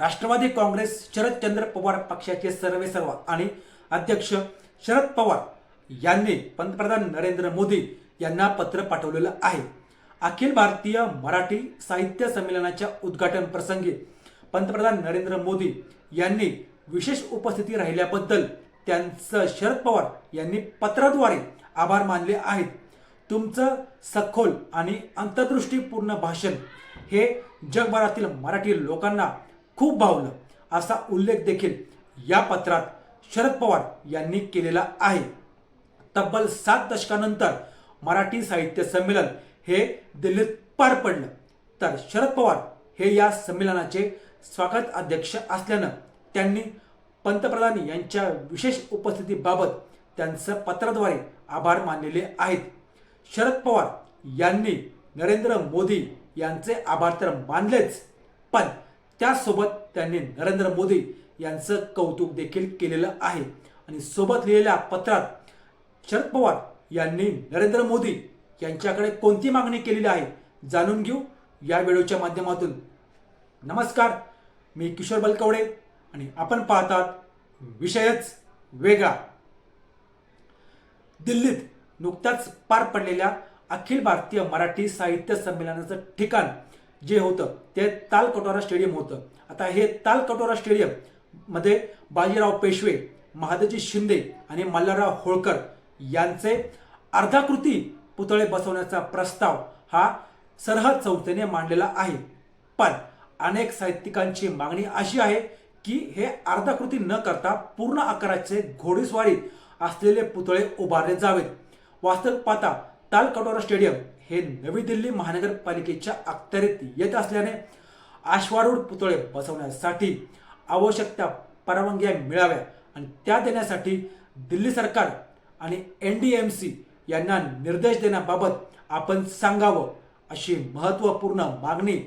राष्ट्रवादी काँग्रेस शरदचंद्र पवार पक्षाचे सर्वे सर्व आणि अध्यक्ष शरद पवार यांनी पंतप्रधान नरेंद्र मोदी यांना पत्र पाठवलेलं आहे. अखिल भारतीय मराठी साहित्य संमेलनाच्या उद्घाटन प्रसंगी पंतप्रधान नरेंद्र मोदी यांनी विशेष उपस्थिती राहिल्याबद्दल त्यांचं शरद पवार यांनी पत्राद्वारे आभार मानले आहेत. तुमचं सखोल आणि अंतर्दृष्टीपूर्ण भाषण हे जगभरातील मराठी लोकांना खूप भावलं असा उल्लेख देखील या पत्रात शरद पवार यांनी केलेला आहे. तब्बल सात दशकानंतर मराठी साहित्य संमेलन हे दिल्लीत पार पडलं. तर शरद पवार हे या संमेलनाचे स्वागत अध्यक्ष असल्यानं त्यांनी पंतप्रधान यांच्या विशेष उपस्थितीबाबत त्यांचं पत्राद्वारे आभार मानलेले आहेत. शरद पवार यांनी नरेंद्र मोदी यांचे आभार तर मानलेच पण त्यासोबत त्यांनी नरेंद्र मोदी यांचं कौतुक देखील केलेलं आहे. आणि सोबत लिहिलेल्या पत्रात शरद पवार यांनी नरेंद्र मोदी यांच्याकडे कोणती मागणी केलेली आहे जाणून घेऊ. या व्हिडिओच्या माध्यमातून नमस्कार. मी किशोर बलकवडे आणि आपण पाहतात विषयच वेगळा. दिल्लीत नुकत्याच पार पडलेल्या अखिल भारतीय मराठी साहित्य संमेलनाचं ठिकाण जे होतं ते तालकटोरा स्टेडियम होतं. आता हे तालकटोरा स्टेडियममध्ये बाजीराव पेशवे महादजी शिंदे आणि मल्हारराव होळकर यांचे अर्धाकृती पुतळे बसवण्याचा प्रस्ताव हा सरहद संस्थेने मांडलेला आहे. पण अनेक साहित्यिकांची मागणी अशी आहे की हे अर्धाकृती न करता पूर्ण आकाराचे घोडेस्वारी असलेले पुतळे उभारले जावेत. वास्तविक पाहता तालकटोरा स्टेडियम हे नवी दिल्ली महानगरपालिकेच्या अखत्यारीत येत असल्याने आश्वारूढ पुतळे बसवण्यासाठी आवश्यक त्या परवानग्या मिळाव्या आणि त्या देण्यासाठी दिल्ली सरकार आणि एन डी एम सी यांना निर्देश देण्याबाबत आपण सांगावं अशी महत्त्वपूर्ण मागणी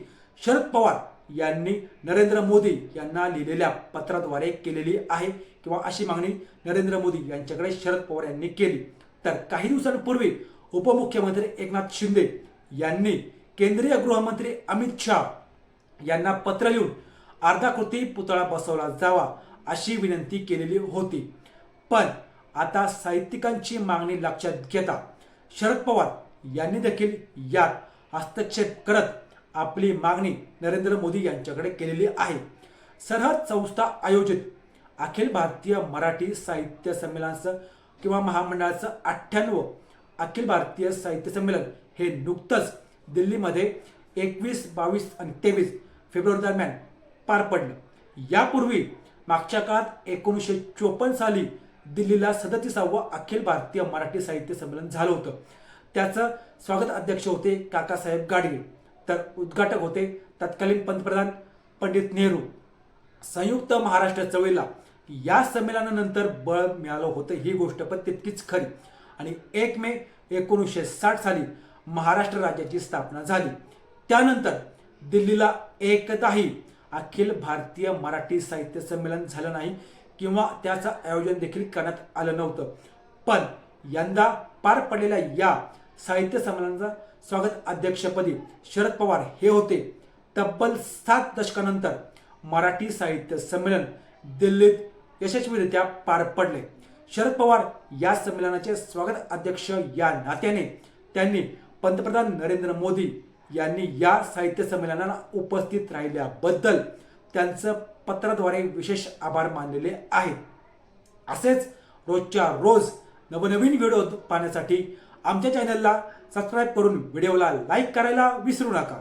शरद पवार यांनी नरेंद्र मोदी यांना लिहिलेल्या पत्राद्वारे केलेली आहे किंवा अशी मागणी नरेंद्र मोदी यांच्याकडे शरद पवार यांनी केली. तर काही दिवसांपूर्वी उपमुख्यमंत्री एकनाथ शिंदे यांनी केंद्रीय गृहमंत्री अमित शहा यांना पत्र लिहून अर्धाकृती पुतळा बसवला जावा अशी विनंती केलेली होती. पण आता साहित्यिकांची मागणी लक्षात घेता शरद पवार यांनी देखील यात हस्तक्षेप करत आपली मागणी नरेंद्र मोदी यांच्याकडे केलेली आहे. सरहद संस्था आयोजित अखिल भारतीय मराठी साहित्य संमेलनाचं किंवा महामंडळाचं अठ्ठ्याण्णव अखिल भारतीय साहित्य संमेलन हे नुकतंच दिल्लीमध्ये एकवीस बावीस आणि तेवीस फेब्रुवारी दरम्यान पार पडलं. यापूर्वी मागच्या काळात एकोणीसशे चोपन्न साली दिल्लीला सदतीसावं अखिल भारतीय मराठी साहित्य संमेलन झालं होतं. त्याचं स्वागत अध्यक्ष होते काकासाहेब गाडगे तर उद्घाटक होते तत्कालीन पंतप्रधान पंडित नेहरू. संयुक्त महाराष्ट्र चळवळीला या संमेलनानंतर बळ मिळालं होतं ही गोष्ट पण तितकीच खरी. आणि एक मे एकोणीसशे साठ साली महाराष्ट्र राज्याची स्थापना झाली. त्यानंतर दिल्लीला एकदाही अखिल भारतीय मराठी साहित्य संमेलन झालं नाही किंवा त्याचं आयोजन देखील करण्यात आलं नव्हतं. पण यंदा पार पडलेल्या या साहित्य संमेलनाचा स्वागत अध्यक्षपदी शरद पवार हे होते. तब्बल सात दशकानंतर मराठी साहित्य संमेलन दिल्लीत यशस्वीरित्या पार पडले. शरद पवार या संमेलनाचे स्वागत अध्यक्ष या नात्याने त्यांनी पंतप्रधान नरेंद्र मोदी यांनी या साहित्य संमेलनाला उपस्थित राहिल्याबद्दल त्यांचं पत्राद्वारे विशेष आभार मानलेले आहेत. असेच रोजच्या रोज नवनवीन व्हिडिओ पाहण्यासाठी आमच्या चॅनलला सबस्क्राईब करून व्हिडिओला लाईक करायला विसरू नका.